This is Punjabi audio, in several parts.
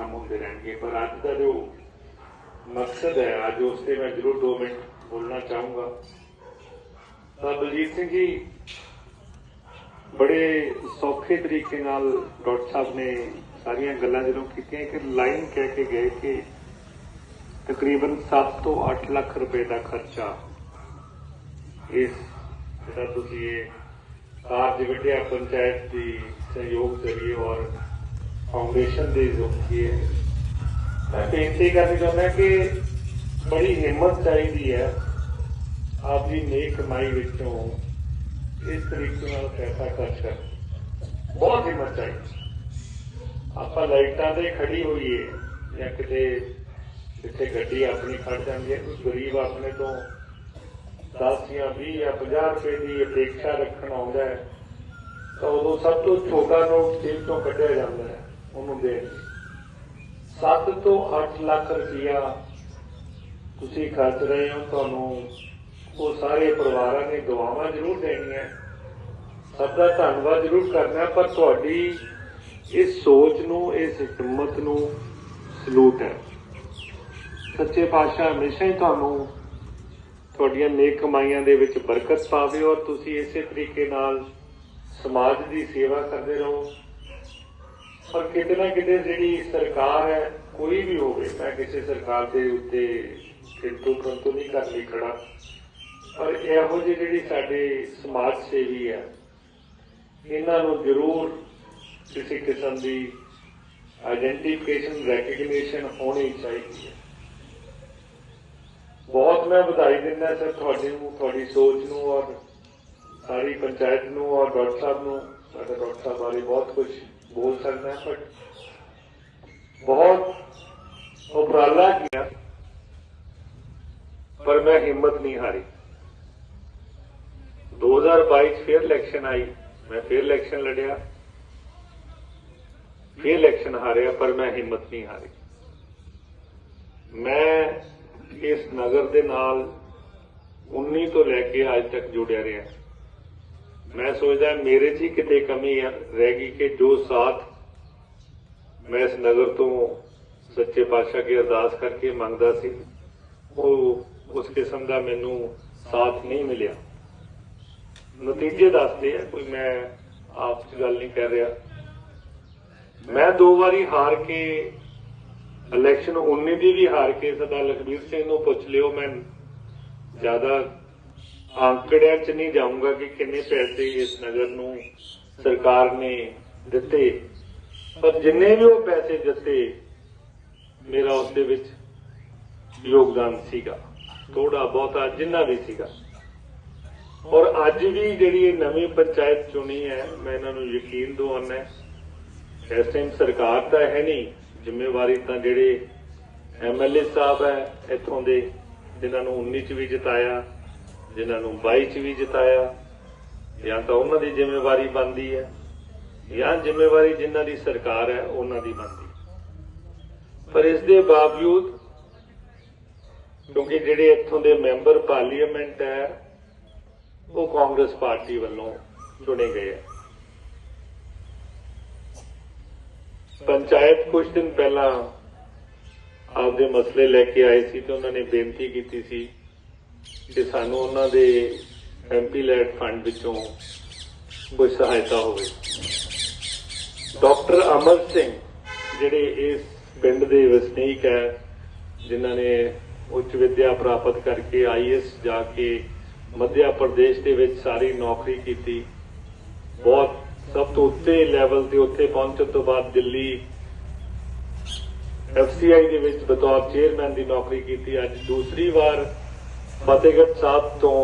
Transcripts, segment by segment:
ਕੰਮ ਹੁੰਦੇ ਰਹਿਣਗੇ, ਪਰ ਅੱਜ ਦਾ ਜੋ ਮਕਸਦ ਹੈ, ਅੱਜ ਉਸ ਤੇ ਮੈਂ ਜ਼ਰੂਰ 2 ਮਿੰਟ ਬੋਲਣਾ ਚਾਹੂੰਗਾ। ਤਾਂ ਬਲਜੀਤ ਸਿੰਘ ਜੀ, ਬੜੇ ਸੌਖੇ ਤਰੀਕੇ ਨਾਲ ਡਾਕਟਰ ਸਾਹਿਬ ਨੇ ਸਾਰੀਆਂ ਗੱਲਾਂ ਜਦੋਂ ਕੀਤੀਆਂ ਕਿ ਲਾਈਨ ਕਹਿ ਕੇ ਗਏ ਕਿ ਤਕਰੀਬਨ 7 ਤੋਂ 8 ਲੱਖ ਰੁਪਏ ਦਾ ਖਰਚਾ ਇਸ ਜਿਹੜਾ ਤੁਸੀਂ ਇਹ ਕਾਰਜ ਵਿਦਿਆ ਪੰਚਾਇਤ ਦੀ ਸਹਿਯੋਗ ਜ਼ਰੀਏ ਔਰ ਫਾਊਂਡੇਸ਼ਨ ਦੇ ਜ਼ਰੀਏ। ਮੈਂ ਬੇਨਤੀ ਕਰਨੀ ਚਾਹੁੰਦਾ ਕਿ ਬੜੀ ਹਿੰਮਤ ਚਾਹੀਦੀ ਹੈ ਆਪਦੀ ਨੇਕ ਕਮਾਈ ਵਿੱਚੋਂ ਇਸ ਤਰੀਕੇ ਨਾਲ ਪੈਸਾ ਖਰਚ ਕਰ ਬਹੁਤ ਹਿੰਮਤ ਚਾਹੀਦੀ ਆਪਾਂ ਲਾਈਟਾਂ ਤੇ ਖੜੀ ਹੋਈਏ ਜਾਂ ਕਿਤੇ ਜਿੱਥੇ ਗੱਡੀ ਆਪਣੀ ਖੜ ਜਾਂਦੀ ਹੈ, ਕੋਈ ਗਰੀਬ ਆਪਣੇ ਤੋਂ 10 ਜਾਂ 20 ਜਾਂ 50 ਰੁਪਏ ਦੀ ਅਪੇਖਾ ਰੱਖਣ ਆਉਂਦਾ ਹੈ, ਤਾਂ ਉਦੋਂ ਸਭ ਤੋਂ ਛੋਟਾ ਨੋਟ ਜੇਬ ਤੋਂ ਕੱਢਿਆ ਜਾਂਦਾ ਹੈ। ਉਹਨੂੰ ਦੇਣ ਲਈ 7 ਤੋਂ 8 ਲੱਖ ਰੁਪਇਆ ਤੁਸੀਂ ਖਰਚ ਰਹੇ ਹੋ। ਤੁਹਾਨੂੰ ਉਹ ਸਾਰੇ ਪਰਿਵਾਰਾਂ ਨੇ ਦੁਆਵਾਂ ਜ਼ਰੂਰ ਦੇਣੀਆਂ। ਸਭ ਦਾ ਧੰਨਵਾਦ ਜ਼ਰੂਰ ਕਰਨਾ, ਪਰ ਤੁਹਾਡੀ ਇਸ ਸੋਚ ਨੂੰ, ਇਸ ਹਿੰਮਤ ਨੂੰ ਸਲੂਟ ਹੈ। ਸੱਚੇ ਪਾਤਸ਼ਾਹ ਹਮੇਸ਼ਾ ਹੀ ਤੁਹਾਨੂੰ ਤੁਹਾਡੀਆਂ ਨੇਕ ਕਮਾਈਆਂ ਦੇ ਵਿੱਚ ਬਰਕਤ ਪਾਵੇ ਔਰ ਤੁਸੀਂ ਇਸੇ ਤਰੀਕੇ ਨਾਲ ਸਮਾਜ ਦੀ ਸੇਵਾ ਕਰਦੇ ਰਹੋ। ਪਰ ਕਿਤੇ ਨਾ ਕਿਤੇ ਜਿਹੜੀ ਸਰਕਾਰ ਹੈ, ਕੋਈ ਵੀ ਹੋਵੇ, ਮੈਂ ਕਿਸੇ ਸਰਕਾਰ ਦੇ ਉੱਤੇ ਕਿੰਤੂ ਪਰੰਤੂ ਨਹੀਂ ਕਰ ਲਈ ਖੜਾ। ਪਰ ਇਹੋ ਜਿਹੀ ਜਿਹੜੀ ਸਾਡੇ ਸਮਾਜ ਸੇਵੀ ਹੈ, ਇਹਨਾਂ ਨੂੰ ਜ਼ਰੂਰ ਕਿਸੇ ਕਿਸਮ ਦੀ ਆਇਡੈਂਟੀਫਿਕੇਸ਼ਨ ਰੈਕਗਨੀਸ਼ਨ ਹੋਣੀ ਚਾਹੀਦੀ ਹੈ। ਬਹੁਤ ਮੈਂ ਵਧਾਈ ਦਿੰਦਾ ਸਰ ਤੁਹਾਡੇ ਨੂੰ, ਤੁਹਾਡੀ ਸੋਚ ਨੂੰ ਔਰ ਸਾਰੀ ਪੰਚਾਇਤ ਨੂੰ ਔਰ ਡਾਕਟਰ ਸਾਹਿਬ ਨੂੰ। ਸਾਡੇ ਡਾਕਟਰ ਸਾਹਿਬ ਬਾਰੇ ਬਹੁਤ ਕੁਝ ਬੋਲ ਸਕਦਾ ਹੈ ਬਹੁਤ ਉਪਰਾਲਾ ਕੀਤਾ ਪਰ ਮੈਂ ਹਿੰਮਤ ਨਹੀਂ ਹਾਰੀ। 2022 ਚ ਫਿਰ ਇਲੈਕਸ਼ਨ ਆਈ, ਮੈਂ ਫਿਰ ਇਲੈਕਸ਼ਨ ਲੜਿਆ। ਫਿਰ ਇਲੈਕਸ਼ਨ ਹਾਰਿਆ, ਪਰ ਮੈਂ ਹਿੰਮਤ ਨਹੀਂ ਹਾਰੀ। ਮੈਂ ਇਸ ਨਗਰ ਦੇ ਨਾਲ 19 ਤੋਂ ਲੈ ਕੇ ਅੱਜ ਤੱਕ ਜੁੜਿਆ ਰਿਹਾ। ਮੈਂ ਸੋਚਦਾ ਮੇਰੇ 'ਚ ਹੀ ਕਿਤੇ ਕਮੀ ਰਹਿ ਗਈ ਕਿ ਜੋ ਸਾਥ ਮੈਂ ਇਸ ਨਗਰ ਤੋਂ ਸੱਚੇ ਪਾਤਸ਼ਾਹ ਕੀ ਅਰਦਾਸ ਕਰਕੇ ਮੰਗਦਾ ਸੀ, ਉਹ ਉਸ ਕਿਸਮ ਦਾ ਮੈਨੂੰ ਸਾਥ ਨਹੀਂ ਮਿਲਿਆ। ਨਤੀਜੇ ਦੱਸਦੇ ਆ, ਕੋਈ ਮੈਂ ਆਪ ਚ ਗੱਲ ਨਹੀਂ ਕਰ ਰਿਹਾ। ਮੈਂ ਦੋ ਵਾਰੀ ਹਾਰ ਕੇ ਇਲੈਕਸ਼ਨ 19 ਦੀ ਵੀ ਹਾਰ ਕੇ ਸਦਾ ਲਖਬੀਰ ਸਿੰਘ ਨੂੰ ਪੁੱਛ ਲਿਓ, ਮੈਂ ਜ਼ਿਆਦਾ ਆંકੜਿਆਂ 'ਚ ਨਹੀਂ ਜਾਊਂਗਾ ਕਿ ਕਿੰਨੇ ਪੈਸੇ ਇਸ ਨਗਰ ਨੂੰ ਸਰਕਾਰ ਨੇ ਦਿੱਤੇ। ਪਰ ਜਿੰਨੇ ਵੀ ਉਹ ਪੈਸੇ ਦਿੱਤੇ, ਮੇਰਾ ਉਸ ਦੇ ਵਿੱਚ ਯੋਗਦਾਨ ਸੀਗਾ। ਥੋੜਾ ਬਹੁਤਾ ਜਿੰਨਾ ਵੀ ਸੀਗਾ। ਔਰ ਅੱਜ ਵੀ ਜਿਹੜੀ ਇਹ ਨਵੀਂ ਪੰਚਾਇਤ ਚੁਣੀ ਹੈ, ਮੈਂ ਇਹਨਾਂ ਨੂੰ ਯਕੀਨ ਦਿਵਾਉਣਾ ਇਸ ਟਾਈਮ ਸਰਕਾਰ ਤਾਂ ਹੈ ਨਹੀਂ। ਜ਼ਿੰਮੇਵਾਰੀ ਤਾਂ ਜਿਹੜੇ ਐਮਐਲਏ ਸਾਹਿਬ ਹੈ, ਇੱਥੋਂ ਦੇ, ਜਿਨ੍ਹਾਂ ਨੂੰ 19 ਚ ਵੀ ਜਿਤਾਇਆ। ਜਿਨ੍ਹਾਂ ਨੂੰ 22 ਚ ਵੀ ਜਿਤਾਇਆ, ਜਾਂ ਤਾਂ ਉਹਨਾਂ ਦੀ ਜ਼ਿੰਮੇਵਾਰੀ ਬਣਦੀ ਹੈ, ਜਾਂ ਜ਼ਿੰਮੇਵਾਰੀ ਜਿਨ੍ਹਾਂ ਦੀ ਸਰਕਾਰ ਹੈ, ਉਹਨਾਂ ਦੀ ਬਣਦੀ ਪਰ ਇਸ ਦੇ ਬਾਵਜੂਦ, ਕਿਉਂਕਿ ਜਿਹੜੇ ਇੱਥੋਂ ਦੇ ਮੈਂਬਰ ਪਾਰਲੀਮੈਂਟ ਹੈ, ਉਹ ਕਾਂਗਰਸ ਪਾਰਟੀ ਵੱਲੋਂ ਚੁਣੇ ਗਏ ਹੈ। ਪੰਚਾਇਤ ਕੁਝ ਦਿਨ ਪਹਿਲਾਂ ਆਪਦੇ ਮਸਲੇ ਲੈ ਕੇ ਆਏ ਸੀ ਤੇ ਉਹਨਾਂ ਨੇ ਬੇਨਤੀ ਕੀਤੀ ਸੀ ਕਿ ਸਾਨੂੰ ਉਹਨਾਂ ਦੇ ਐਮਪੀ ਲੈਡ ਫੰਡ ਵਿੱਚੋਂ ਕੋਈ ਸਹਾਇਤਾ ਹੋਵੇ। ਡਾਕਟਰ ਅਮਰ ਸਿੰਘ, ਜਿਹੜੇ ਇਸ ਪਿੰਡ ਦੇ ਵਸਨੀਕ ਹੈ, ਜਿਨ੍ਹਾਂ ਨੇ ਉੱਚ ਵਿਦਿਆ ਪ੍ਰਾਪਤ ਕਰਕੇ ਆਈਐਸ ਜਾ ਕੇ ਮੱਧਿਆ ਪ੍ਰਦੇਸ਼ ਦੇ ਵਿੱਚ ਸਾਰੀ ਨੌਕਰੀ ਕੀਤੀ। ਬਹੁਤ, ਸਭ ਤੋਂ ਉੱਤੇ ਲੈਵਲ ਤੇ ਉੱਥੇ ਪਹੁੰਚਣ ਤੋਂ ਬਾਅਦ ਦਿੱਲੀ ਐਫਸੀਆਈ ਦੇ ਵਿੱਚ ਬਤੌਰ ਚੇਅਰਮੈਨ ਦੀ ਨੌਕਰੀ ਕੀਤੀ। ਅੱਜ ਦੂਸਰੀ ਵਾਰ ਫਤਿਹਗੜ੍ਹ ਸਾਹਿਬ ਤੋਂ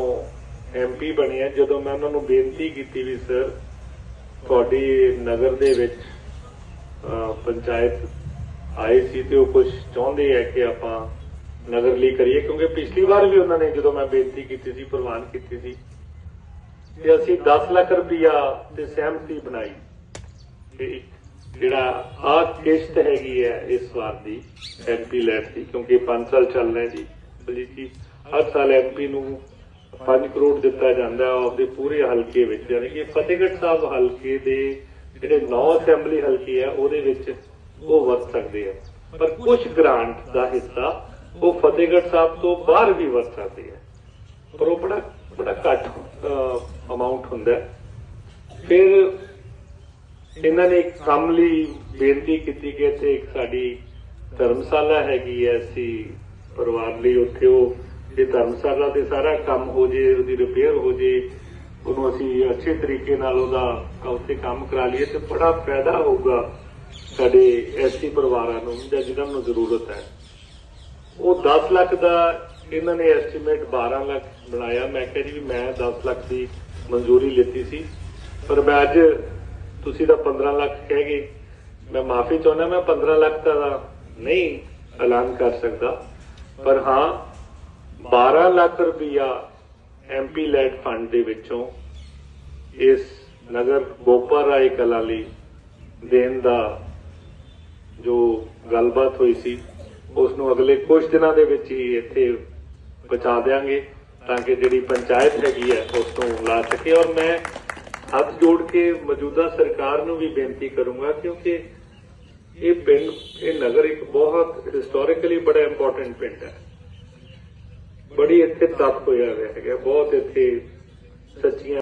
ਐਮਪੀ ਬਣੇ ਆ ਜਦੋਂ ਮੈਂ ਉਹਨਾਂ ਨੂੰ ਬੇਨਤੀ ਕੀਤੀ ਵੀ ਸਰ, ਤੁਹਾਡੀ ਨਗਰ ਦੇ ਵਿੱਚ ਪੰਚਾਇਤ ਆਏ ਸੀ ਤੇ ਉਹ ਕੁਝ ਚਾਹੁੰਦੇ ਆ ਕਿ ਆਪਾਂ ਨਗਰ ਲਈ ਕਰੀਏ, ਕਿਉਂਕਿ ਪਿਛਲੀ ਵਾਰ ਵੀ ਉਹਨਾਂ ਨੇ ਜਦੋਂ ਮੈਂ ਬੇਨਤੀ ਕੀਤੀ ਸੀ, ਪ੍ਰਵਾਨ ਕੀਤੀ ਸੀ, ਤੇ ਅਸੀਂ 10 ਲੱਖ ਰੁਪਇਆ ਤੇ ਸਹਿਮਤੀ ਬਣਾਈ ਤੇ ਜਿਹੜਾ ਆ ਕਿਸ਼ਤ ਹੈਗੀ ਹੈ ਇਸ ਵਾਰ ਦੀ ਐਮਪੀ ਲੈਟ ਦੀ, ਕਿਉਂਕਿ 5 ਸਾਲ ਚੱਲ ਰਹੇ ਜੀ। ਬਲਜੀਤ ਜੀ ਹਰ ਸਾਲ ਐਮਪੀ ਨੂੰ 5 ਕਰੋੜ ਦਿੱਤਾ ਜਾਂਦਾ ਆਪਦੇ ਪੂਰੇ ਹਲਕੇ ਵਿੱਚ, ਯਾਨੀ ਕਿ ਫਤਿਹਗੜ੍ਹ ਸਾਹਿਬ ਹਲਕੇ ਦੇ ਜਿਹੜੇ 9 ਅਸੈਂਬਲੀ ਹਲਕੇ ਆ, ਉਹਦੇ ਵਿੱਚ ਉਹ ਵਰਤ ਸਕਦੇ ਆ। ਪਰ ਕੁਝ ਗ੍ਰਾਂਟ ਦਾ ਹਿੱਸਾ ਉਹ ਫਤਿਹਗੜ੍ਹ ਸਾਹਿਬ ਤੋਂ ਬਾਹਰ ਵੀ ਵਰਤ ਸਕਦੇ ਆ। ਪਰ ਉਹ ਬੜਾ ਬੜਾ ਘੱਟ ਅਮਾਉਂਟ ਹੁੰਦਾ ਫਿਰ ਇਹਨਾਂ ਨੇ ਇੱਕ ਕੰਮ ਬੇਨਤੀ ਕੀਤੀ ਕਿ ਇੱਥੇ ਇੱਕ ਸਾਡੀ ਧਰਮਸ਼ਾਲਾ ਹੈਗੀ ਐ ਅਸੀਂ ਪਰਿਵਾਰ ਲਈ ਉੱਥੇ ਉਹ ਇਹ ਧਰਮਸ਼ਾਲਾ ਤੇ ਸਾਰਾ ਕੰਮ ਹੋ ਜੇ, ਉਹਦੀ ਰਿਪੇਅਰ ਹੋ ਜੇ, ਉਹਨੂੰ ਅਸੀਂ ਅੱਛੇ ਤਰੀਕੇ ਨਾਲ ਉਹਦਾ ਉੱਥੇ ਕੰਮ ਕਰਾ ਲਈਏ ਤੇ ਬੜਾ ਫਾਇਦਾ ਹੋਊਗਾ ਸਾਡੇ ਐਸੀ ਪਰਿਵਾਰਾਂ ਨੂੰ, ਜਾਂ ਜਿਨ੍ਹਾਂ ਨੂੰ ਜ਼ਰੂਰਤ ਹੈ। ਉਹ 10 ਲੱਖ ਦਾ ਇਹਨਾਂ ਨੇ ਐਸਟੀਮੇਟ 12 ਲੱਖ ਬਣਾਇਆ। ਮੈਂ ਕਿਹਾ ਜੀ ਵੀ ਮੈਂ 10 ਲੱਖ ਦੀ ਮਨਜ਼ੂਰੀ ਲਿੱਤੀ ਸੀ। ਪਰ ਮੈਂ ਅੱਜ ਤੁਸੀਂ ਤਾਂ 15 ਲੱਖ ਕਹਿ ਗਏ। ਮੈਂ ਮਾਫੀ ਚਾਹੁੰਦਾ, ਮੈਂ 15 ਲੱਖ ਦਾ ਨਹੀਂ ਐਲਾਨ ਕਰ ਸਕਦਾ। ਪਰ ਹਾਂ 12 ਲੱਖ ਰੁਪਇਆ ਐਮਪੀ ਲੈਡ ਫੰਡ ਦੇ ਵਿੱਚੋਂ ਇਸ ਨਗਰ ਗੋਪਾ ਰਾਏ ਕਲਾ ਲਈ ਦੇਣ ਦਾ ਜੋ ਗੱਲਬਾਤ ਹੋਈ ਸੀ ਉਸ ਨੂੰ ਅਗਲੇ ਕੁਝ ਦਿਨਾਂ ਦੇ ਵਿੱਚ ਹੀ ਇੱਥੇ ਪਹੁੰਚਾ ਦੇਾਂਗੇ ਤਾਂ ਕਿ ਜਿਹੜੀ ਪੰਚਾਇਤ ਹੈਗੀ ਹੈ, ਉਸ ਤੋਂ ਲਾ ਸਕੇ। ਔਰ ਮੈਂ ਹੱਥ ਜੋੜ ਕੇ ਮੌਜੂਦਾ ਸਰਕਾਰ ਨੂੰ ਵੀ ਬੇਨਤੀ ਕਰੂੰਗਾ, ਕਿਉਂਕਿ ਇਹ ਪਿੰਡ, ਇਹ ਨਗਰ ਇੱਕ ਬਹੁਤ ਹਿਸਟੋਰੀਕਲੀ ਬੜਾ ਇੰਪੋਰਟੈਂਟ ਪਿੰਡ ਹੈ। ਬੜੀ ਇੱਥੇ ਤਪ ਹੋਇਆ ਹੋਇਆ ਹੈਗਾ ਬਹੁਤ ਇੱਥੇ ਸੱਚੀਆਂ